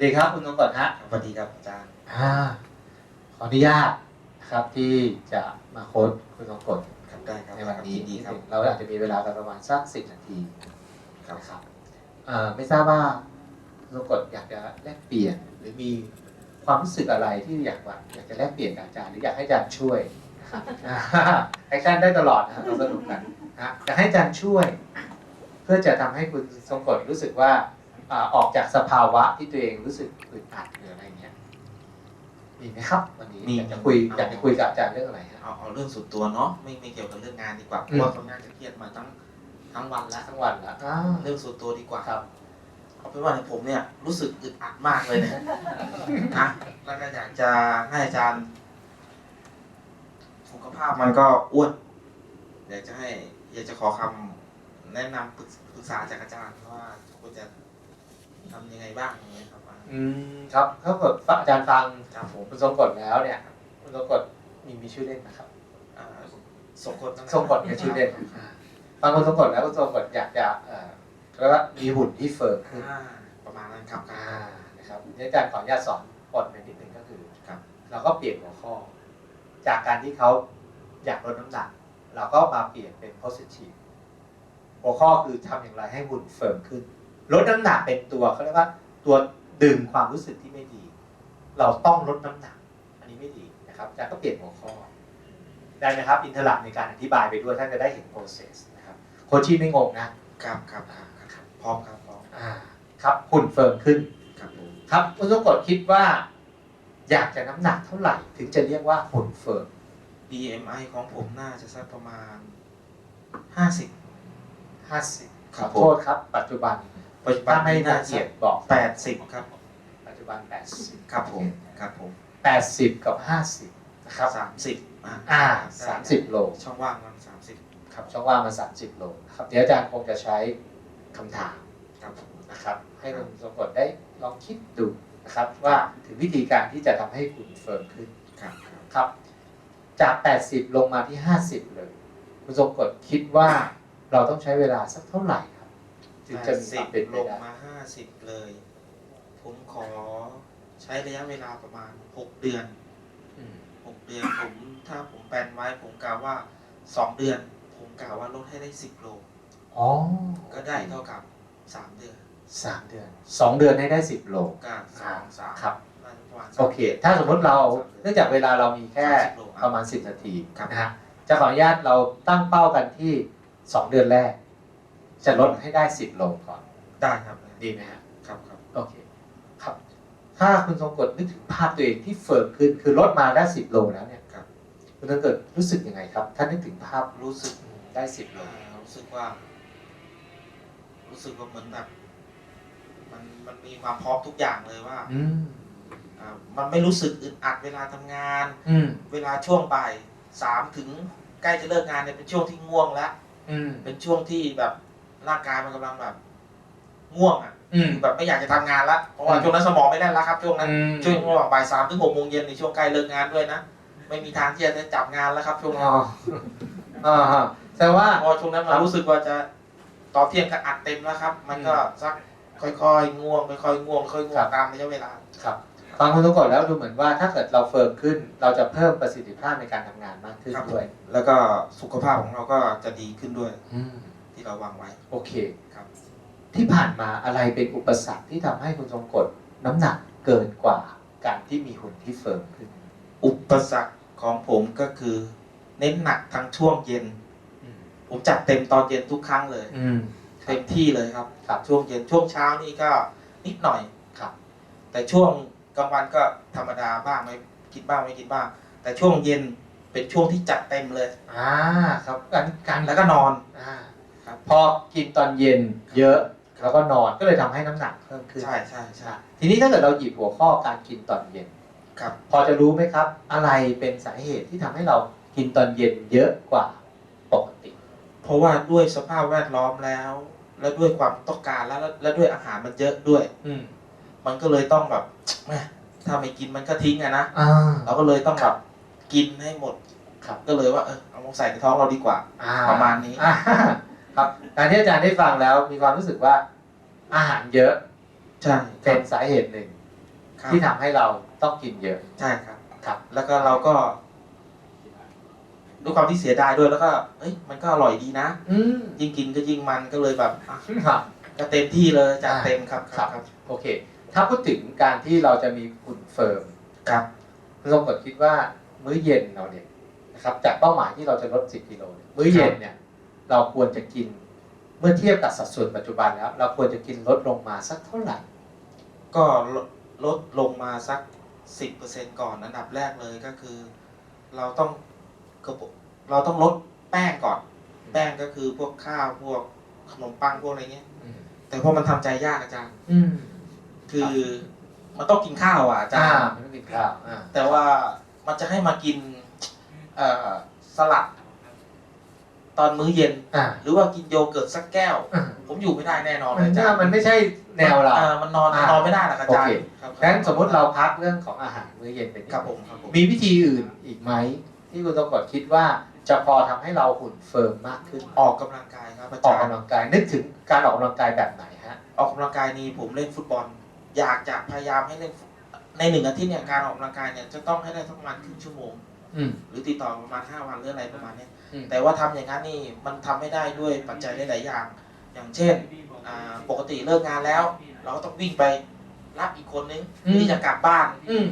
สวัสดีครับคุณนงกฎฮะสวัสดีครับอาจารย์อ่าขออนุญาตนะครับที่จะมาโค้ดคุณนงกฎครับได้ครับในวันนี้ดีดีครับ เราอาจจะมีเวลากันประมาณสักสิบนาทีครับนะครับเอ่อไม่ทราบว่าคุณนงกฎอยากจะแลกเปลี่ยน หรือมีความรู้สึกอะไรที่อยากว่าอยากจะแลกเปลี่ยนกับอาจารย์หรืออยากให้อาจารย์ช่วยนะครับอ่าแอคชั่นได้ตลอดนะครับเราสนุกกันนะอยากให้อาจารย์ช่วย เพื่อจะทำให้คุณทรงกฎรู้สึกว่า อ่าออกจากสภาวะที่ตัวเองรู้สึกอึดอัดหรืออะไรเงี้ยมีไหมครับ วันนี้มี อยากจะคุยอยากจะคุยกับอาจารย์เรื่องอะไรฮะเอาเอาเรื่องส่วนตัวเนาะไม่ไม่เกี่ยวกับเรื่องงานดีกว่าเพอืมราะว่าเขาน่าจะเครียดมาทั้งทั้งวันแล้วทั้งวันละอ่าเรื่องส่วนตัวดีกว่าครับ เอาเป็นว่าในผมเนี่ยรู้สึกอึดอัดมากเลยเนี่ย นะแล้วก็อยากจะให้อาจารย์สุขภาพมันก็อ้วนอยากจะให้ อยากจะขอคำแนะนำปรึกปรึกษาจากอาจารย์ว่าควรจะ ทำยังไงบ้างอย่างเงี้ยครับอืมครับถ้าเกิดอาจารย์ฟังครับผมคุณทรงกฎแล้วเนี่ย คุณทรงกฎมีมีชื่อเล่นนะครับอ่าสมกดนะทรงกฎมีชื่อเล่นอ่าฟังคุณทรงกฎแล้วคุณทรงกฎอยากจะเอ่อเรียกว่ามีหุ่นที่เฟิร์มขึ้นอ่าประมาณนั้นครับคอ่ารับนะครับนี่อาจารย์ขออนุญาตสอนกฎในนิดนึงก็คือครับ เราก็เปลี่ยนหัวข้อ จากการที่เขาอยากลดน้ำหนัก เราก็มาเปลี่ยนเป็น positive หัวข้อคือทำอย่างไรให้หุ่นเฟิร์มขึ้น ลดน้ำหนักเป็นตัวเขาเรียกว่าตัวดึงความรู้สึกที่ไม่ดี เราต้องลดน้ำหนัก อันนี้ไม่ดีนะครับอาจารย์ก็เปลี่ยนหัวข้อได้ไหมครับ อินเทอร์ลัในการอธิบายไปด้วยท่านจะได้เห็น process นะครับโคชชี่ไม่งงนะครับครับครับครับพร้อมครับพร้อมอ่าครับหุ่นเฟิร์มขึ้นครับผมครับคุณสมกดคิดว่า อยากจะน้ำหนักเท่าไหร่ ถึงจะเรียกว่าหุ่นเฟิร์ม BMI ของผมน่าจะสักประมาณห้าสิบห้าสิบคขรัอบผมโทษครับ ปัจจุบัน ปัจจุบันถ้าไม่นี้น่าน่าเกลียจะดบอกแปดสิบครับ ปัจจุบันแปดสิบครับผมครับผมแปดสิบกับห้าสิบนะครับสามสิบอ่าอ่าสามสิบโลช่องว่างมันสามสิบครับช่องว่างมาสามสิบโลนะครับเดี๋ยวอาจารย์คงจะใช้คำถามครับผมนะครับ ให้คุณสมกดได้ลองคิดดูนะครับว่าถึงวิธีการที่จะทำให้หุ่นเฟิร์มขึ้นครับครับครับ จาก 80 ลงมาที่ 50 เลย คุณสมกดคิดว่าเราต้องใช้เวลาสักเท่าไหร่ครับ ถึงแปจะดมีคสิวาบมเป็นไปลงได้มาห้าสิบเลย ผมขอใช้ระยะเวลาประมาณหกเดือนอืมหกเดือนผมถ้าผมแปลนไว้ผมกะว่าสองเดือน ผมกะว่าลดให้ได้สิบโล อ๋อก็ได้เท่ากับสามเดือนสามเดือนสองเดือนให้ได้10โลก็สองสามครับน่าจะประมาณสามโอเค ถ้าสมมติเราสามดืเนื่ออนงจากเวลาเรามีแค่สามสิบโลประมาณ 10 นาทีครับ นะฮะจะขออนุญาตเราตั้งเป้ากันที่ 2 เดือนแรก จะลดให้ได้10โลก่อน ได้ครับดีไหมฮะครับครับโอเคครับ ถ้าคุณทรงกฎนึกถึงภาพตัวเองที่เฟิร์มขึ้นคือลดมาได้10โลแล้วเนี่ยครับคุณทรงกฎรู้สึกยังไงครับ ถ้านึกถึงภาพรู้สึกได้10โลอ่ารู้สึกว่า รู้สึกว่าเหมือนแบบมันมันมีความพร้อมทุกอย่างเลยว่า อืมอ่ามันไม่รู้สึกอึดอัดเวลาทำงาน อืมเวลาช่วงบ่ายสามถึงใกล้จะเลิกงานเนี่ยเป็นช่วงที่ง่วงแล้ว อืมเป็นช่วงที่แบบ ร่างกายมันกำลังแบบง่วงอะอืม แบบไม่อยากจะทำงานละเพราะว่าช่วงนั้นสมองไม่แน่นแล้วครับ ช่วงนั้นอืมช่วงระหว่างบ่ายสามถึงหกโมงเย็นในช่วงใกล้เลิกงานด้วยนะไม่มีทางที่จะได้จับงานแล้วครับ ช่วงนั้อ๋นออ่าฮะแต่ว่า เพราะช่วงนั้นมันรู้สึกว่าจะตอนเที่ยงก็อัดเต็มแล้วครับ มันก็สักค่อยๆง่วงค่อยๆง่วงค่อยๆง่วงตามระยะเวลา ครับฟังคุณทรงกฎแล้วดูเหมือนว่าถ้าเกิดเราเฟิร์มขึ้น เราจะเพิ่มประสิทธิภาพในการทำงานมากขึ้นครับ ด้วย แล้วก็สุขภาพของเราก็จะดีขึ้นด้วย อืม ที่เราวางไว้โอเค ครับ ที่ผ่านมาอะไรเป็นอุปสรรคที่ทำให้คุณทรงกฎน้ำหนักเกินกว่าการที่มีหุ่นที่เฟิร์มขึ้น อุปสรรคของผมก็คือ เน้นหนักทั้งช่วงเย็น อืม ผมจัดเต็มตอนเย็นทุกครั้งเลย อืม เต็มที่เลยครับ ครับช่วงเย็นช่วงเช้านี่ก็นิดหน่อยครับ แต่ช่วงกลางวันก็ธรรมดาบ้างไม่กินบ้างไม่กินบ้าง แต่ช่วงเย็นเป็นช่วงที่จัดเต็มเลย อ่าครับการการแล้วก็นอน อ่า ครับ พอกินตอนเย็นเยอะแล้วก็นอนก็เลยทำให้น้ำหนักเพิ่มขึ้นใช่ใช่ใช่ทีนี้ถ้าเกิดเราหยิบหัวข้อการกินตอนเย็น ครับพอจะรู้ไหมครับ อะไรเป็นสาเหตุที่ทำให้เรากินตอนเย็นเยอะกว่าปกติ เพราะว่าด้วยสภาพแวดล้อมแล้ว และด้วยความต้องการแล้วและด้วยอาหารมันเยอะด้วย อืมมันก็เลยต้องแบบแหม่ถ้าไม่กินมันก็ทิ้งอะนะอ่า เราก็เลยต้องแบบกินให้หมดครับ ก็เลยว่าเออเอามาใส่ในท้องเราดีกว่าอ่ประมาณนี้ อ่า ครับการที่อาจารย์ได้ฟังแล้วมีความรู้สึกว่าอาหารเยอะใช่เป็นสาเหตุหนึ่งครับที่ทำให้เราต้องกินเยอะ ใช่ครับ ครับ แล้วก็เราก็ด้วยความที่เสียดายด้วยแล้วก็เอ้ยมันก็อร่อยดีนะ อืมยิ่งกินก็ยิ่งมันก็เลยแบบอะครับ ก็เต็มที่เลยจัดอ่า เต็มครับครับครับโอเค ถ้าพูดถึงการที่เราจะมีหุ่นเฟิร์มครับคุณสมกดคิดว่ามื้อเย็นเราเนี่ยนะครับจากเป้าหมายที่เราจะลด 10 กิโลเนี่ยมื้อเย็นเนี่ย เราควรจะกินเมื่อเทียบกับสัดส่วนปัจจุบันแล้ว เราควรจะกินลดลงมาสักเท่าไหร่ ก็ลดลดลงมาสักสิบเปอร์เซ็นก่อนอันดับแรกเลยก็คือ เราต้องกระปุกเราต้องลดแป้งก่อน แป้งก็คือพวกข้าวพวกขนมปังพวกอะไรเงี้ยแต่พอมันทำใจยากอาจารย์อืมคือมันต้องกินข้าวอะอาจาจ้ารย์ไม่ต้องกินข้าวอ่าแต่ว่ามันจะให้มากินเอ่อสลัด ตอนมื้อเย็น อ่าหรือว่ากินโยเกิร์ตสักแก้ว อ่าผมอยู่ไม่ได้แน่นอนเลมันยอาจะจารย์มันไม่ใช่แนวเราออมันนอนอ่านนอนไม่ได้หรอกอาจารย์โอเค ครับงั้นสมมุติเราพักเรื่องของอาหารมื้อเย็นไปนิดครับผมครับผมมีวิธีอื่นอีกไหม ที่คุณสมกดคิดว่าจะพอทำให้เราหุ่นเฟิร์มมากขึ้น ออกกำลังกายครับอาออกจารย์ กำลังกายนึกถึงการออกกำลังกายแบบไหนฮะ ออกกำลังกายนี่ผมเล่นฟุตบอล อยากจะพยายามให้เล่นฟุตในหนึ่งอาทิตย์เนี่ยการออกกำลังกายเนี่ยจะต้องให้ได้สักประมาณครึ่งชั่วโมง อืม หรือติดต่อประมาณ5วันหรืออะไรประมาณเนี้ยอืม แต่ว่าทำอย่างนั้นนี่มันทำไม่ได้ด้วยปัจจัยหลายๆอย่าง อย่างเช่นอ่าปกติเลิกงานแล้ว เราก็ต้องวิ่งไปรับอีกคนนึงที่จะกลับบ้านอืม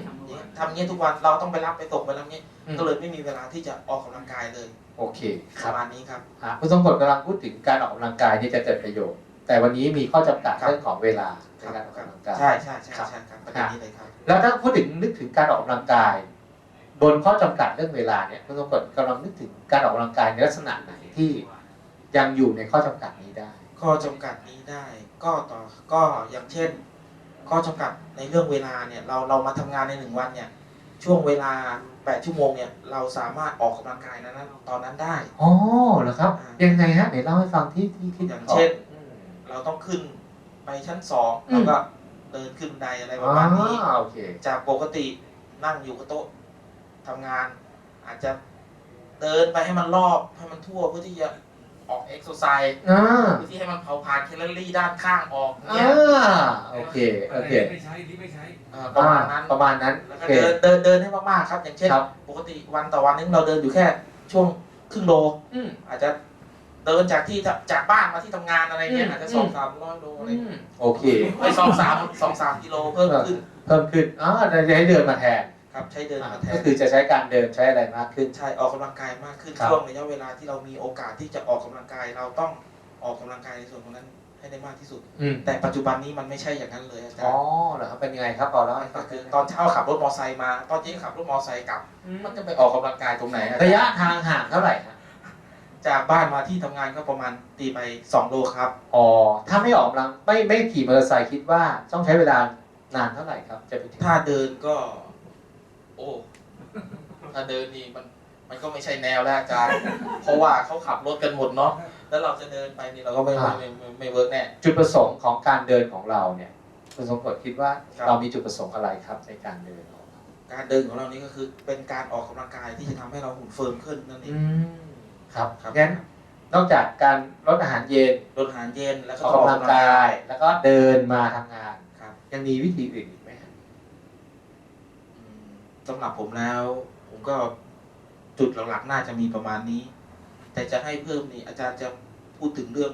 ทำอย่างเงี้ยทุกวันเราต้องไปรับไปส่งไปรับเงี้ยอืม ก็เลยไม่มีเวลาที่จะออกกำลังกายเลยโอเคคปรับระมาณนี้ครับฮะคุณสมกดกำลังพูดถึงการออกกำลังกายนี่จะเกิดประโยชน์ แต่วันนี้มีข้อจำกัดครับ เรื่องของเวลาในครับการออกกำลังกาย ใช่ใช่ใช่ครับใช่ครับประเด็นนี้เลยครับ แล้วถ้าพูดถึงนึกถึงการออกกำลังกาย บนข้อจำกัดเรื่องเวลาเนี่ยคุณสมกดกำลังนึกถึงการออกกำลังกายในลักษณะไหนที่ยังอยู่ในข้อจำกัดนี้ได้ ข้อจำกัดนี้ได้ ก็ต่อก็อย่างเช่น ข้อจำกัดในเรื่องเวลาเนี่ยเราเรามาทำงานในหนึ่งวันเนี่ยช่วงเวลา 8 ชั่วโมงเนี่ยเราสามารถออกกำลังกายนั้นตอนนั้นได้อ๋อเหรอครับอ่ายังไงฮะไหนเล่าให้ฟังที่ที่คิดอย่างเช่นอืมเราต้องขึ้นไปชั้นสองอืมเราก็เดินขึ้นบันไดอะไรปอ๋อระมาณนี้โอเคจากปกตินั่งอยู่กับโต๊ะ ทำงาน อาจจะเดินไปให้มันรอบให้มันทั่วเพื่อที่จะออกเอ็กซ์ไซส์อ่าเพื่อที่ให้มันเผาผลาญแคลอรี่ด้านข้างออกอ่าเนี่ยโอเคโอเคที่ไม่ใช้ที่ไม่ใช้เอ่อประมาณนั้นอ่ประมาณนั้นแล้วโอก็เค เดินเดินเดินให้มากๆครับ อย่างเช่น ครับ ปกติวันต่อวันนึงเราเดินอยู่แค่ช่วงครึ่งโล อืม อาจจะเดินจากที่จากบ้านมาที่ทำงานอะไรเงี้ยอืม อาจจะสองสามร้อยโลอะไรอืมโอเค ไปสองสามสองสามกิโลเพิ่มขึ้น เพิ่มขึ้นอ๋อจะให้เดินมาแทน ครับใช้เดินมาแทก็นคือจะใช้การเดินใช้อะไรมากขึ้น ใช่ออกกำลังกายมากขึ้นครับช่วงระยะเวลาที่เรามีโอกาสที่จะออกกำลังกาย เราต้องออกกำลังกายในส่วนของนั้นให้ได้มากที่สุดอืมแต่ปัจจุบันนี้มันไม่ใช่อย่างนั้นเลยอาจารอ๋อย์เหรอครับเป็นยังไงครับพอแล้วให้ฟัก็งคือตอนเช้าขับรถมอไซค์มา ตอนเย็นขับรถมอไซค์กลับ มันจะไปออกกำลังกายตรงไหนอาจารระย์ยะทางห่างเท่าไหร่ฮะจากบ้านมาที่ทำงานก็ประมาณตีไปสองโลครับอ๋อถ้าไม่ออกกำลังไม่ไม่ขี่มอเตอร์ไซค์คิดว่าต้องใช้เวลานานเท่าไหร่ครับจะไปถึงถ้าเดินก็ โอ้ ถ้าเดินนี่มันมันก็ไม่ใช่แนวแล้วอาจารย์ เพราะว่าเขาขับรถกันหมดเนาะ แล้วเราจะเดินไปนี่เราก็ไม่ไม่ไม่ไม่ไม่เวิร์กแน่ จุดประสงค์ของการเดินของเราเนี่ยคุณสมกดคิดว่าครับ เรามีจุดประสงค์อะไรครับในการเดินของเราการเดินของเรานี่ก็คือเป็นการออกกำลังกายที่จะทำให้เราหุ่นเฟิร์มขึ้นนั่นเองอืมครับครับ งั้นนอกจากการลดอาหารเย็นลดอาหารเย็นแล้วก็ออกกำลังกาย แล้วก็เดินมาทำงาน ครับ ยังมีวิธีอื่นอีกไหมครับอืม สำหรับผมแล้ว ผมก็จุดหลักๆน่าจะมีประมาณนี้ แต่จะให้เพิ่มนี่อาจารย์จะพูดถึงเรื่อง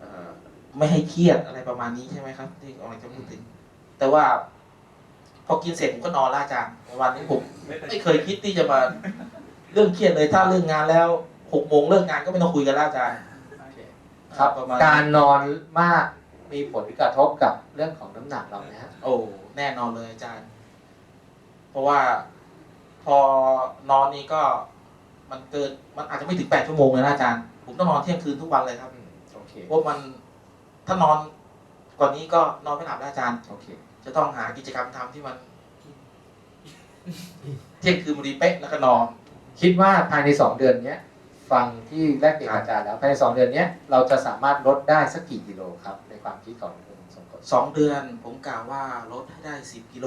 เออไม่ให้เครียดอะไรประมาณนี้ใช่ไหมครับ ที่กำลังจะพูดถึง แต่ว่า พอกินเสร็จผมก็นอนละอาจารย์วันนี้ผมไม่เคยคิดที่จะมาเรื่องเครียดเลยถ้าเรื่องงานแล้วหกโมงเลิกงานก็ไม่ต้องคุยกันแล้วอาจารย์ครับประมาณการนอนมากมีผลกระทบกับเรื่องของน้ำหนักเราไหมฮะโอ้แน่นอนเลยอาจารย์ เพราะว่าพอนอนนี่ก็มันเกินมันอาจจะไม่ถึงแปดชั่วโมงเลยนะอาจารย์ ผมต้องนอนเที่ยงคืนทุกวันเลยครับอืมโอเคเพราะมันถ้านอนก่อนนี้ก็นอนไม่หลับแล้วอาจารย์ โอเค จะต้องหากิจกรรมทำที่มัน เที่ยงคืนพอดีเป๊ะแล้วก็นอน คิดว่าภายในสองเดือนเนี้ยฟังที่แลกเปลี่ยนครับอาจารย์แล้วภายในสองเดือนเนี้ยเราจะสามารถลดได้สักกี่กิโลครับ ในความคิดของคุณสมกดสองเดือนผมกล่าวว่าลดให้ได้สิบกิโล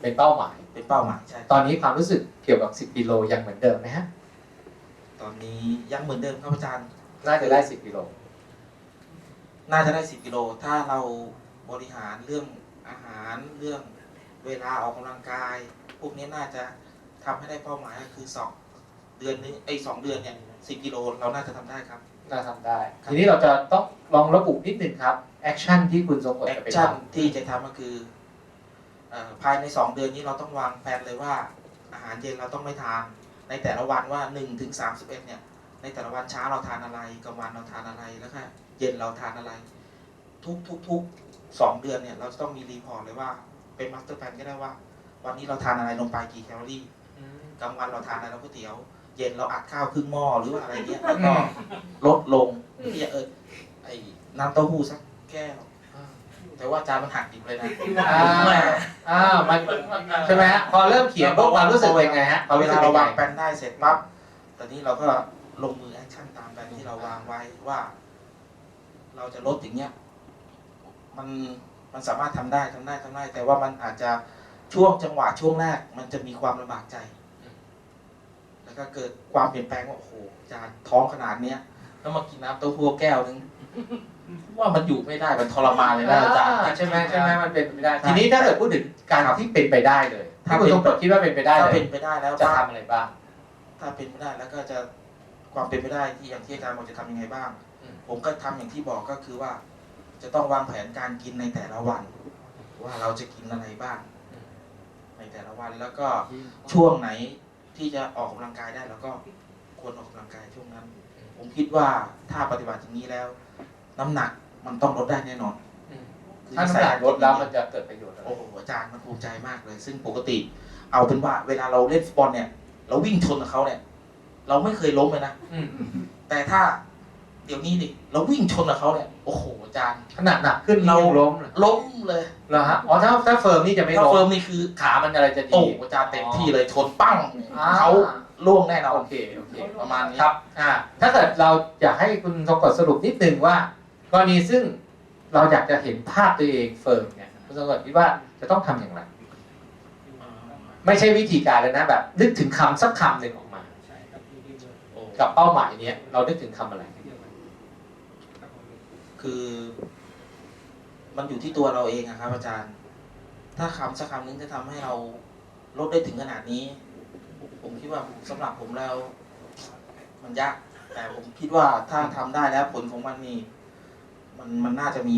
เป็นเป้าหมาย เป็นเป้าหมายใช่ตอนนี้ความรู้สึกเกี่ยวกับ 10กิโลยังเหมือนเดิมไหมฮะ ตอนนี้ยังเหมือนเดิมครับอาจารย์ น่าจะได้ 10กิโล น่าจะได้สิบกิโล ถ้าเราบริหารเรื่องอาหารเรื่องเวลาออกกำลังกาย พวกนี้น่าจะทำให้ได้เป้าหมายก็คือสองเดือนนี้ไอ้ยสองเดือนเนี่ยสิบกิโลเราน่าจะทำได้ครับ น่าทำได้ ทีนี้เราจะต้องลองระบุนิดหนึ่งครับ แอคชั่นที่คุณทรงกฎแอจะคไปชั่นทำที่จะทำก็คือเอ่อ ภายในสองเดือนนี้เราต้องวางแผนเลยว่า อาหารเย็นเราต้องไม่ทาน ในแต่ละวันว่าหนึ่งถึงสามสิบเอ็ดเนี่ยในแต่ละวันเช้าเราทานอะไรกลางวันเราทานอะไรแล้วก็เย็นเราทานอะไร ทุกทุกทุกสองเดือนเนี่ยเราจะต้องมีรีพอร์ตเลยว่า เป็นมาสเตอร์แพลนก็ได้ว่า วันนี้เราทานอะไรลงไปกี่แคลอรี่อืมกลางวันเราทานอะไรเราก๋วยเตี๋ยว เย็นเราอัดข้าวครึ่งหม้อหรือว่าอะไรเงี้ยแล้วอืก็มลดลงที่เออไอ้น้ำเต้าหู้สักแก้ว แต่ว่าจานมันหักดิบเลยนะอ่าอ่ามันใช่ไหมฮะพอเริ่มเขียนพวกความรู้สึกเป็นไงฮะพอเวลาเราวางควแผนได้เสร็จปั๊บตอนนี้เราก็ลงมือแอคชั่นตามแผนที่เราวางไว้ว่า เราจะลดอย่างเงี้ย มันมันสามารถทำได้ทำได้ทำได้ แต่ว่ามันอาจจะช่วงจังหวะช่วงแรกมันจะมีความลำบากใจ แล้วก็เกิดความเปลี่ยนแปลงว่าโอ้โหจานท้องขนาดเนี้ยแล้วมากินน้ำเต้าหู้แก้วนึง ว่ามันอยู่ไม่ได้มันทรมานเลยนะอาจารย์ใช่ไหมใช่ไหมมันเป็นไปไม่ได้ใช่ทีนี้ถ้าเกิดพูดถึงการครับที่เป็นไปได้เลย ถ้าถ้าคุณเป็นทรงกฎคิดว่าเป็นไปได้ถ้าเลเป็ยนไปได้แล้วจะถ้าทำอะไรบ้าง ถ้าเป็นไปได้แล้วก็จะความเป็นไปได้ที่อย่างที่อาจารย์บอกจะทำยังไงบ้างอืมผมก็ทำอย่างที่บอกก็คือว่า จะต้องวางแผนการกินในแต่ละวัน ว่าเราจะกินอะไรบ้าง ในแต่ละวันแล้วก็ช่วงไหนที่จะออกกำลังกายได้แล้วก็ควรออกกำลังกายช่วงนั้น ผมคิดว่าถ้าปฏิบัติอย่างนี้แล้ว น้ำหนักมันต้องลดได้แน่นอนคือถ้าน้ำหนักลดแล้วมันจะเกิดประโยชน์อะไรโอ้โหอาจารย์มันภูมิใจมากเลย ซึ่งปกติ เอาเป็นว่า เวลาเราเล่นฟุตบอลเนี่ย เราวิ่งชนกับเขาเนี่ย เราไม่เคยล้มเลยนะ อืมแต่ถ้าเดี๋ยวนี้ดิเราวิ่งชนกับเขาเนี่ย โอ้โหอาจารย์ ขนาดหนักขึ้นเราเราล้มเหรอล้มเลยเหรอฮะอ๋อถ้าถ้าเฟิร์มนี่จะไม่ถ้าล้เฟิมร์มนี่คือ ขามันอะไรจะดีโอ้โหอาจารย์เต็มที่เลยชนปั้งอ่าเขาล่วงแน่นอนโอเคโอเค ประมาณนี้ ครับ อ่า ถ้าเกิดเราอยากให้คุณทรงกฎสรุปนิดนึงว่า กรณีซึ่งเราอยากจะเห็นภาพตัวเองเฟิร์มเนี่ยคุณทรงกฎคิดว่าจะต้องทำอย่างไร ไม่ใช่วิธีการเลยนะแบบ นึกถึงคำสักคำหนึ่งออกมา กับเป้าหมายเนี้ยเรานึกถึงคำอะไร คือ มันอยู่ที่ตัวเราเองอะครับอาจารย์ ถ้าคำสักคำนึงจะทำให้เราลดได้ถึงขนาดนี้ ผมคิดว่าสำหรับผมแล้ว มันยาก แต่ผมคิดว่าถ้าทำได้แล้วผลของมันนี่ มันมันน่าจะมี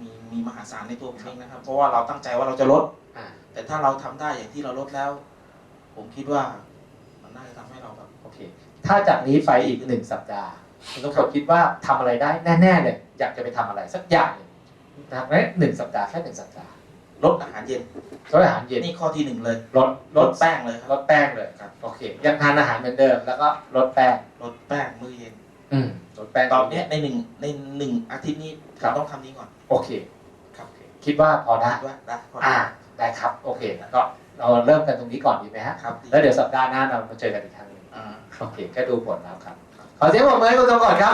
มีมีมหาศาลในตัวผมเองนะครับ เพราะว่าเราตั้งใจว่าเราจะลด อ่าแต่ถ้าเราทำได้อย่างที่เราลดแล้ว ผมคิดว่า มันน่าจะทำให้เราแบบ โอเค ถ้าจากนี้ไปอีกหนึ่งสัปดาห์คุณทรงกฎคิดว่าทำอะไรได้แน่ๆเลยอยากจะไปทำอะไรสักอย่างหนึ่งนะครับในหนึ่งสัปดาห์แค่หนึ่งสัปดาห์ลดอาหารเย็น ลดอาหารเย็นนี่ข้อที่หนึ่งเลยลดลลดดแป้งเลยครับลดแป้งเลยครับ โอเค ยังทานอาหารเหมือนเดิม แล้วก็ลดแป้งลดแป้งมื้อเย็น อืม ลดแป้งตอนเนี้ยในหนึ่งในหนึ่งอาทิตย์นี้ครับเราต้องทำนี้ก่อนโอเค ครับคิดว่าพอได้คิดว่าได้พออ่าได้ได้ครับ โอเคก็เราเริ่มกันตรงนี้ก่อนดีไหมฮะ ครับดีแล้วเดี๋ยวสัปดาห์หน้าเรามาเจอกันอีกครั้งหนึ่งอ่า โอเคแค่ดูผลแล้วครับ ขอเสียงปรบมือให้คุณทรงก่อนครับ